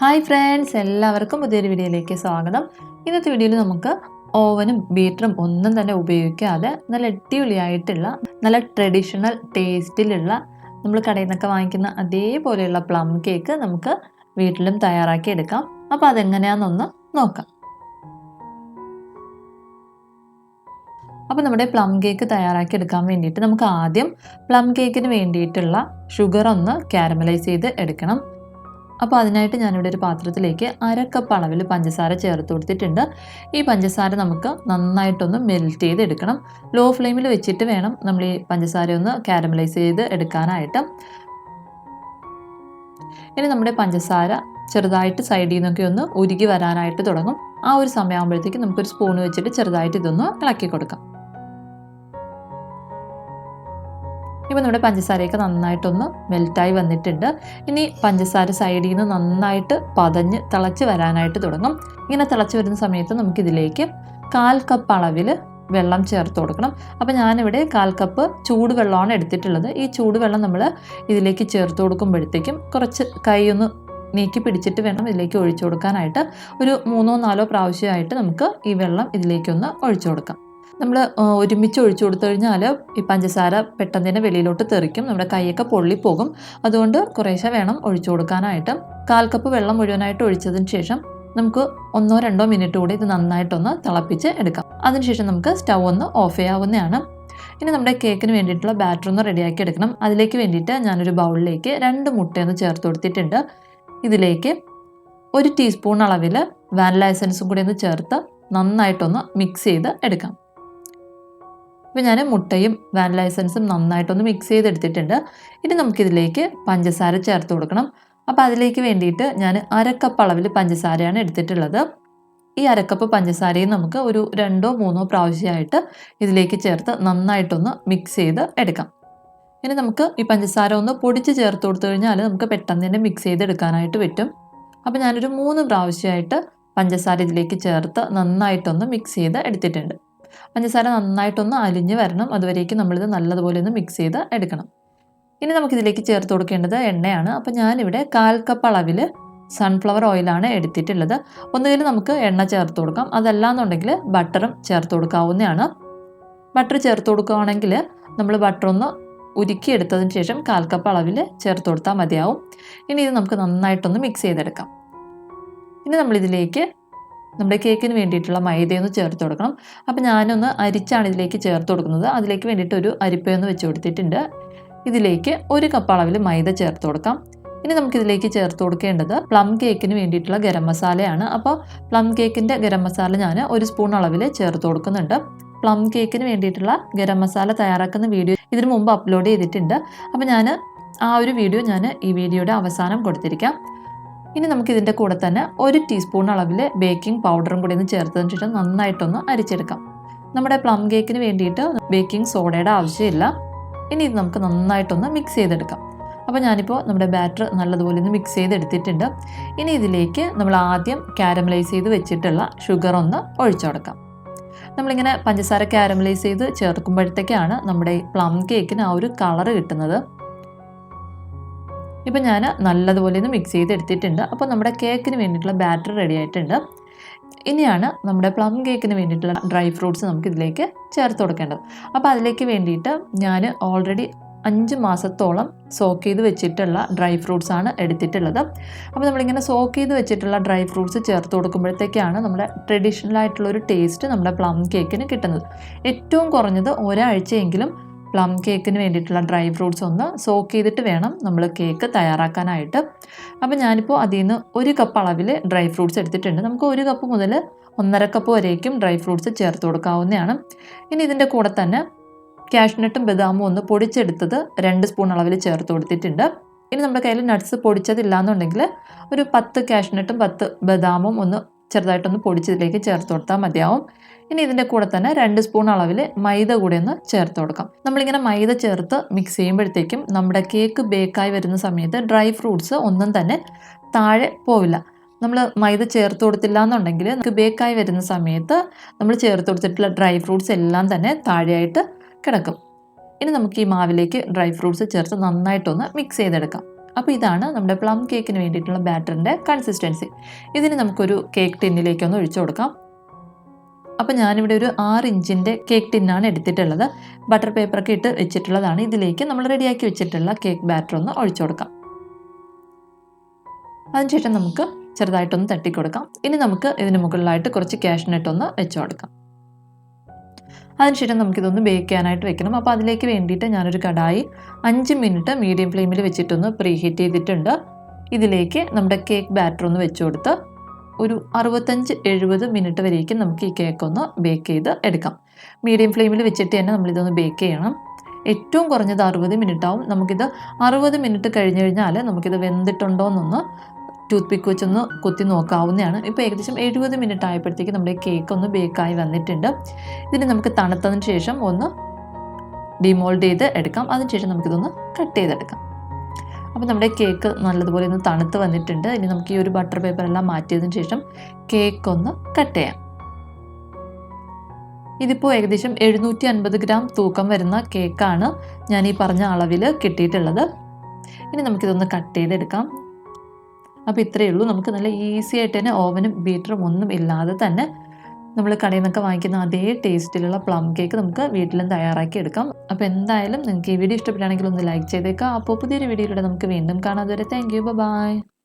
Hi friends എല്ലാവർക്കും പുതിയൊരു വീഡിയോയിലേക്ക് സ്വാഗതം. ഇന്നത്തെ വീഡിയോയിൽ നമുക്ക് ഓവനും ബീറ്ററും ഒന്നും തന്നെ ഉപയോഗിക്കാതെ നല്ല അടിപൊളിയായിട്ടുള്ള നല്ല ട്രഡീഷണൽ ടേസ്റ്റിലുള്ള നമ്മൾ കടയിൽ നിന്നൊക്കെ വാങ്ങിക്കുന്ന അതേപോലെയുള്ള പ്ലം കേക്ക് നമുക്ക് വീട്ടിലും തയ്യാറാക്കി എടുക്കാം അപ്പോൾ അതെങ്ങനെയാണെന്നൊന്ന് നോക്കാം. അപ്പോൾ നമ്മുടെ പ്ലം കേക്ക് തയ്യാറാക്കി എടുക്കാൻ വേണ്ടിയിട്ട് നമുക്ക് ആദ്യം പ്ലം കേക്കിന് വേണ്ടിയിട്ടുള്ള ഷുഗർ ഒന്ന് കാരമലൈസ് ചെയ്ത് എടുക്കണം. അപ്പോൾ അതിനായിട്ട് ഞാനിവിടെ ഒരു പാത്രത്തിലേക്ക് അര കപ്പ് അളവിൽ പഞ്ചസാര ചേർത്ത് കൊടുത്തിട്ടുണ്ട്. ഈ പഞ്ചസാര നമുക്ക് നന്നായിട്ടൊന്ന് മെൽറ്റ് ചെയ്ത് എടുക്കണം ലോ ഫ്ലെയിമിൽ വെച്ചിട്ട് വേണം നമ്മൾ ഈ പഞ്ചസാര ഒന്ന് കാരമലൈസ് ചെയ്ത് എടുക്കാനായിട്ട്. ഇനി നമ്മുടെ പഞ്ചസാര ചെറുതായിട്ട് സൈഡിൽ നിന്നൊക്കെ ഒന്ന് ഉരുകി വരാനായിട്ട് തുടങ്ങും. ആ ഒരു സമയമാകുമ്പോഴത്തേക്ക് നമുക്കൊരു സ്പൂൺ വെച്ചിട്ട് ചെറുതായിട്ട് ഇതൊന്ന് ഇളക്കി കൊടുക്കാം. ഇപ്പോൾ നമ്മുടെ പഞ്ചസാരയൊക്കെ നന്നായിട്ടൊന്ന് മെൽറ്റായി വന്നിട്ടുണ്ട്. ഇനി പഞ്ചസാര സൈഡിൽ നിന്ന് നന്നായിട്ട് പതഞ്ഞ് തിളച്ച് വരാനായിട്ട് തുടങ്ങും. ഇങ്ങനെ തിളച്ച് വരുന്ന സമയത്ത് നമുക്കിതിലേക്ക് കാൽ കപ്പ് അളവിൽ വെള്ളം ചേർത്ത് കൊടുക്കണം. അപ്പോൾ ഞാനിവിടെ കാൽ കപ്പ് ചൂടുവെള്ളമാണ് എടുത്തിട്ടുള്ളത്. ഈ ചൂടുവെള്ളം നമ്മൾ ഇതിലേക്ക് ചേർത്ത് കൊടുക്കുമ്പോഴത്തേക്കും കുറച്ച് കൈയൊന്ന് നീക്കി പിടിച്ചിട്ട് വേണം ഇതിലേക്ക് ഒഴിച്ചു കൊടുക്കാനായിട്ട്. ഒരു മൂന്നോ നാലോ പ്രാവശ്യമായിട്ട് നമുക്ക് ഈ വെള്ളം ഇതിലേക്കൊന്ന് ഒഴിച്ചു കൊടുക്കാം. നമ്മൾ ഒരുമിച്ച് ഒഴിച്ചു കൊടുത്തു കഴിഞ്ഞാൽ ഈ പഞ്ചസാര പെട്ടെന്ന് തന്നെ വെളിയിലോട്ട് തെറിക്കും. നമ്മുടെ കൈയൊക്കെ പൊള്ളിപ്പോകും അതുകൊണ്ട് കുറേശ്ശെ വേണം ഒഴിച്ചു കൊടുക്കാനായിട്ട്. കാൽ കപ്പ് വെള്ളം മുഴുവനായിട്ട് ഒഴിച്ചതിന് ശേഷം നമുക്ക് ഒന്നോ രണ്ടോ മിനിറ്റ് കൂടി ഇത് നന്നായിട്ടൊന്ന് തിളപ്പിച്ച് എടുക്കാം. അതിനുശേഷം നമുക്ക് സ്റ്റൗ ഒന്ന് ഓഫ് ചെയ്യാവുന്നതാണ്. ഇനി നമ്മുടെ കേക്കിന് വേണ്ടിയിട്ടുള്ള ബാറ്റർ ഒന്ന് റെഡിയാക്കി എടുക്കണം. അതിലേക്ക് വേണ്ടിയിട്ട് ഞാനൊരു ബൗളിലേക്ക് രണ്ട് മുട്ടയൊന്ന് ചേർത്ത് കൊടുത്തിട്ടുണ്ട്. ഇതിലേക്ക് ഒരു ടീസ്പൂൺ അളവിൽ വാനില എസൻസും കൂടി ഒന്ന് ചേർത്ത് നന്നായിട്ടൊന്ന് മിക്സ് ചെയ്ത് എടുക്കാം. അപ്പോൾ ഞാൻ മുട്ടയും വാനില എസൻസും നന്നായിട്ടൊന്ന് മിക്സ് ചെയ്തെടുത്തിട്ടുണ്ട്. ഇനി നമുക്കിതിലേക്ക് പഞ്ചസാര ചേർത്ത് കൊടുക്കണം. അപ്പോൾ അതിലേക്ക് വേണ്ടിയിട്ട് ഞാൻ അരക്കപ്പ് അളവിൽ പഞ്ചസാരയാണ് എടുത്തിട്ടുള്ളത്. ഈ അരക്കപ്പ് പഞ്ചസാരയും നമുക്ക് ഒരു രണ്ടോ മൂന്നോ പ്രാവശ്യമായിട്ട് ഇതിലേക്ക് ചേർത്ത് നന്നായിട്ടൊന്ന് മിക്സ് ചെയ്ത് എടുക്കാം. ഇനി നമുക്ക് ഈ പഞ്ചസാര ഒന്ന് പൊടിച്ച് ചേർത്ത് കൊടുത്തു കഴിഞ്ഞാൽ നമുക്ക് പെട്ടെന്ന് തന്നെ മിക്സ് ചെയ്തെടുക്കാനായിട്ട് പറ്റും. അപ്പോൾ ഞാനൊരു മൂന്ന് പ്രാവശ്യമായിട്ട് പഞ്ചസാര ഇതിലേക്ക് ചേർത്ത് നന്നായിട്ടൊന്ന് മിക്സ് ചെയ്ത് എടുത്തിട്ടുണ്ട്. പഞ്ചസാര നന്നായിട്ടൊന്ന് അലിഞ്ഞ് വരണം. അതുവരേക്കും നമ്മളിത് നല്ലതുപോലെ ഒന്ന് മിക്സ് ചെയ്ത് എടുക്കണം. ഇനി നമുക്കിതിലേക്ക് ചേർത്ത് കൊടുക്കേണ്ടത് എണ്ണയാണ്. അപ്പോൾ ഞാനിവിടെ കാൽ കപ്പ് അളവിൽ സൺഫ്ലവർ ഓയിലാണ് എടുത്തിട്ടുള്ളത്. ഒന്നുകിൽ നമുക്ക് എണ്ണ ചേർത്ത് കൊടുക്കാം. അതല്ലാന്നുണ്ടെങ്കിൽ ബട്ടറും ചേർത്ത് കൊടുക്കാവുന്നതാണ്. ബട്ടർ ചേർത്ത് കൊടുക്കുകയാണെങ്കിൽ നമ്മൾ ബട്ടറൊന്ന് ഉരുക്കിയെടുത്തതിന് ശേഷം കാൽ കപ്പ് അളവിൽ ചേർത്ത് കൊടുത്താൽ മതിയാവും. ഇനി ഇത് നമുക്ക് നന്നായിട്ടൊന്ന് മിക്സ് ചെയ്തെടുക്കാം. ഇനി നമ്മളിതിലേക്ക് നമ്മുടെ കേക്കിന് വേണ്ടിയിട്ടുള്ള മൈദയൊന്ന് ചേർത്ത് കൊടുക്കണം. അപ്പോൾ ഞാനൊന്ന് അരിച്ചാണ് ഇതിലേക്ക് ചേർത്ത് കൊടുക്കുന്നത്. അതിലേക്ക് വേണ്ടിയിട്ട് ഒരു അരിപ്പയൊന്ന് വെച്ച് കൊടുത്തിട്ടുണ്ട്. ഇതിലേക്ക് ഒരു കപ്പ് അളവിൽ മൈദ ചേർത്ത് കൊടുക്കാം. ഇനി നമുക്കിതിലേക്ക് ചേർത്ത് കൊടുക്കേണ്ടത് പ്ലം കേക്കിന് വേണ്ടിയിട്ടുള്ള ഗരം മസാലയാണ്. അപ്പോൾ പ്ലം കേക്കിന്റെ ഗരം മസാല ഞാൻ ഒരു സ്പൂൺ അളവിൽ ചേർത്ത് കൊടുക്കുന്നുണ്ട്. പ്ലം കേക്കിന് വേണ്ടിയിട്ടുള്ള ഗരം മസാല തയ്യാറാക്കുന്ന വീഡിയോ ഇതിനു മുമ്പ് അപ്ലോഡ് ചെയ്തിട്ടുണ്ട്. അപ്പോൾ ഞാൻ ആ ഒരു വീഡിയോ ഞാൻ ഈ വീഡിയോയുടെ അവസാനം കൊടുത്തിരിക്കാം. ഇനി നമുക്ക് ഇതിന്റെ കൂടെ തന്നെ ഒരു ടീസ്പൂൺ അളവിൽ ബേക്കിംഗ് പൗഡറും കൂടി ഒന്ന് ചേർത്തതിന് ശേഷം നന്നായിട്ടൊന്ന് അരിച്ചെടുക്കാം. നമ്മുടെ പ്ലം കേക്കിന് വേണ്ടിയിട്ട് ബേക്കിംഗ് സോഡയുടെ ആവശ്യമില്ല. ഇനി ഇത് നമുക്ക് നന്നായിട്ടൊന്ന് മിക്സ് ചെയ്തെടുക്കാം. അപ്പോൾ ഞാനിപ്പോൾ നമ്മുടെ ബാറ്റർ നല്ലതുപോലെ ഒന്ന് മിക്സ് ചെയ്തെടുത്തിട്ടുണ്ട്. ഇനി ഇതിലേക്ക് നമ്മൾ ആദ്യം കാരമലൈസ് ചെയ്ത് വെച്ചിട്ടുള്ള ഷുഗർ ഒന്ന് ഒഴിച്ചു കൊടുക്കാം. നമ്മളിങ്ങനെ പഞ്ചസാര കാരമലൈസ് ചെയ്ത് ചേർക്കുമ്പോഴത്തേക്കാണ് നമ്മുടെ പ്ലം കേക്കിന് ആ ഒരു കളർ കിട്ടുന്നത്. ഇപ്പം ഞാൻ നല്ലതുപോലെ ഒന്ന് മിക്സ് ചെയ്തെടുത്തിട്ടുണ്ട്. അപ്പോൾ നമ്മുടെ കേക്കിന് വേണ്ടിയിട്ടുള്ള ബാറ്റർ റെഡി ആയിട്ടുണ്ട്. ഇനിയാണ് നമ്മുടെ പ്ലം കേക്കിന് വേണ്ടിയിട്ടുള്ള ഡ്രൈ ഫ്രൂട്ട്സ് നമുക്ക് ഇതിലേക്ക് ചേർത്ത് കൊടുക്കേണ്ടത്. അപ്പോൾ അതിലേക്ക് വേണ്ടിയിട്ട് ഞാൻ ഓൾറെഡി അഞ്ച് മാസത്തോളം സോക്ക് ചെയ്ത് വെച്ചിട്ടുള്ള ഡ്രൈ ഫ്രൂട്ട്സ് ആണ് എടുത്തിട്ടുള്ളത്. അപ്പോൾ നമ്മളിങ്ങനെ സോക്ക് ചെയ്ത് വെച്ചിട്ടുള്ള ഡ്രൈ ഫ്രൂട്ട്സ് ചേർത്ത് കൊടുക്കുമ്പോഴത്തേക്കാണ് നമ്മുടെ ട്രഡീഷണൽ ആയിട്ടുള്ള ഒരു ടേസ്റ്റ് നമ്മുടെ പ്ലം കേക്കിന് കിട്ടുന്നത്. ഏറ്റവും കുറഞ്ഞത് ഒരാഴ്ചയെങ്കിലും പ്ലം കേക്കിന് വേണ്ടിയിട്ടുള്ള ഡ്രൈ ഫ്രൂട്ട്സ് ഒന്ന് സോക്ക് ചെയ്തിട്ട് വേണം നമ്മൾ കേക്ക് തയ്യാറാക്കാനായിട്ട്. അപ്പോൾ ഞാനിപ്പോൾ അതിൽ നിന്ന് ഒരു കപ്പ് അളവിൽ ഡ്രൈ ഫ്രൂട്ട്സ് എടുത്തിട്ടുണ്ട്. നമുക്ക് ഒരു കപ്പ് മുതൽ ഒന്നര കപ്പ് വരേക്കും ഡ്രൈ ഫ്രൂട്ട്സ് ചേർത്ത് കൊടുക്കാവുന്നതാണ്. ഇനി ഇതിന്റെ കൂടെ തന്നെ കാഷ്നട്ടും ബദാമും ഒന്ന് പൊടിച്ചെടുത്തത് രണ്ട് സ്പൂൺ അളവിൽ ചേർത്ത് കൊടുത്തിട്ടുണ്ട്. ഇനി നമ്മുടെ കയ്യിൽ നട്ട്സ് പൊടിച്ചതില്ല എന്നുണ്ടെങ്കിൽ ഒരു പത്ത് കാഷ്നട്ടും പത്ത് ബദാമും ഒന്ന് ചെറുതായിട്ടൊന്ന് പൊടിച്ചതിലേക്ക് ചേർത്ത് കൊടുത്താൽ മതിയാവും. ഇനി ഇതിന്റെ കൂടെ തന്നെ രണ്ട് സ്പൂൺ അളവിൽ മൈദ കൂടെ ഒന്ന് ചേർത്ത് കൊടുക്കാം. നമ്മളിങ്ങനെ മൈദ ചേർത്ത് മിക്സ് ചെയ്യുമ്പോഴത്തേക്കും നമ്മുടെ കേക്ക് ബേക്കായി വരുന്ന സമയത്ത് ഡ്രൈ ഫ്രൂട്ട്സ് ഒന്നും തന്നെ താഴെ പോവില്ല. നമ്മൾ മൈദ ചേർത്ത് കൊടുത്തില്ല എന്നുണ്ടെങ്കിൽ നമുക്ക് ബേക്കായി വരുന്ന സമയത്ത് നമ്മൾ ചേർത്ത് കൊടുത്തിട്ടുള്ള ഡ്രൈ ഫ്രൂട്ട്സ് എല്ലാം തന്നെ താഴെയായിട്ട് കിടക്കും. ഇനി നമുക്ക് ഈ മാവിലേക്ക് ഡ്രൈ ഫ്രൂട്ട്സ് ചേർത്ത് നന്നായിട്ടൊന്ന് മിക്സ് ചെയ്തെടുക്കാം. അപ്പോൾ ഇതാണ് നമ്മുടെ പ്ലം കേക്കിന് വേണ്ടിയിട്ടുള്ള ബാറ്ററിന്റെ കൺസിസ്റ്റൻസി ഇതിന് നമുക്കൊരു കേക്ക് ടിന്നിലേക്കൊന്ന് ഒഴിച്ചു കൊടുക്കാം. അപ്പോൾ ഞാനിവിടെ ഒരു ആറ് ഇഞ്ചിന്റെ കേക്ക് ടിന്നാണ് എടുത്തിട്ടുള്ളത്. ബട്ടർ പേപ്പറൊക്കെ ഇട്ട് വെച്ചിട്ടുള്ളതാണ്. ഇതിലേക്ക് നമ്മൾ റെഡിയാക്കി വെച്ചിട്ടുള്ള കേക്ക് ബാറ്റർ ഒന്ന് ഒഴിച്ചു കൊടുക്കാം. അതിനുശേഷം നമുക്ക് ചെറുതായിട്ടൊന്ന് തട്ടിക്കൊടുക്കാം. ഇനി നമുക്ക് ഇതിന് മുകളിലായിട്ട് കുറച്ച് ക്യാഷ് നെറ്റ് ഒന്ന് വെച്ചു കൊടുക്കാം. അതിനുശേഷം നമുക്കിതൊന്ന് ബേക്ക് ചെയ്യാനായിട്ട് വെക്കണം. അപ്പോൾ അതിലേക്ക് വേണ്ടിയിട്ട് ഞാനൊരു കടായി അഞ്ച് മിനിറ്റ് മീഡിയം ഫ്ലെയിമിൽ വെച്ചിട്ടൊന്ന് പ്രീ ഹീറ്റ് ചെയ്തിട്ടുണ്ട്. ഇതിലേക്ക് നമ്മുടെ കേക്ക് ബാറ്റർ ഒന്ന് വെച്ച് കൊടുത്ത് ഒരു അറുപത്തഞ്ച് എഴുപത് മിനിറ്റ് വരേക്കും നമുക്ക് ഈ കേക്ക് ഒന്ന് ബേക്ക് ചെയ്ത് എടുക്കാം. മീഡിയം ഫ്ലെയിമിൽ വെച്ചിട്ട് തന്നെ നമ്മളിതൊന്ന് ബേക്ക് ചെയ്യണം. ഏറ്റവും കുറഞ്ഞത് അറുപത് മിനിറ്റ് ആവും നമുക്കിത് അറുപത് മിനിറ്റ് കഴിഞ്ഞ് കഴിഞ്ഞാൽ നമുക്കിത് വെന്തിട്ടുണ്ടോ എന്നൊന്ന് ടൂത്ത് പിക്ക് വെച്ചൊന്ന് കുത്തി നോക്കാവുന്നതാണ്. ഇപ്പോൾ ഏകദേശം എഴുപത് മിനിറ്റ് ആയപ്പോഴത്തേക്ക് നമ്മുടെ കേക്ക് ഒന്ന് ബേക്കായി വന്നിട്ടുണ്ട്. ഇതിന് നമുക്ക് തണുത്തതിന് ശേഷം ഒന്ന് ഡിമോൾഡ് ചെയ്ത് എടുക്കാം. അതിനുശേഷം നമുക്കിതൊന്ന് കട്ട് ചെയ്തെടുക്കാം. അപ്പോൾ നമ്മുടെ കേക്ക് നല്ലതുപോലെ ഒന്ന് തണുത്ത് വന്നിട്ടുണ്ട്. ഇനി നമുക്ക് ഈ ഒരു ബട്ടർ പേപ്പർ എല്ലാം മാറ്റിയതിന് ശേഷം കേക്ക് ഒന്ന് കട്ട് ചെയ്യാം. ഇതിപ്പോൾ ഏകദേശം എഴുന്നൂറ്റി അൻപത് ഗ്രാം തൂക്കം വരുന്ന കേക്കാണ് ഞാൻ ഈ പറഞ്ഞ അളവിൽ കിട്ടിയിട്ടുള്ളത്. ഇനി നമുക്കിതൊന്ന് കട്ട് ചെയ്തെടുക്കാം. അപ്പോൾ ഇത്രയേ ഉള്ളൂ. നമുക്ക് നല്ല ഈസി ആയിട്ട് തന്നെ ഓവനും ബീറ്ററും ഒന്നും ഇല്ലാതെ തന്നെ നമ്മൾ കടയിൽ നിന്നൊക്കെ വാങ്ങിക്കുന്ന അതേ ടേസ്റ്റിലുള്ള പ്ലം കേക്ക് നമുക്ക് വീട്ടിലും തയ്യാറാക്കി എടുക്കാം. അപ്പോൾ എന്തായാലും നിങ്ങൾക്ക് ഈ വീഡിയോ ഇഷ്ടപ്പെടുകയാണെങ്കിൽ ഒന്ന് ലൈക്ക് ചെയ്തേക്കാം. അപ്പോൾ പുതിയൊരു വീഡിയോയിലൂടെ നമുക്ക് വീണ്ടും കാണാം. അതുവരെ താങ്ക് യു ബൈ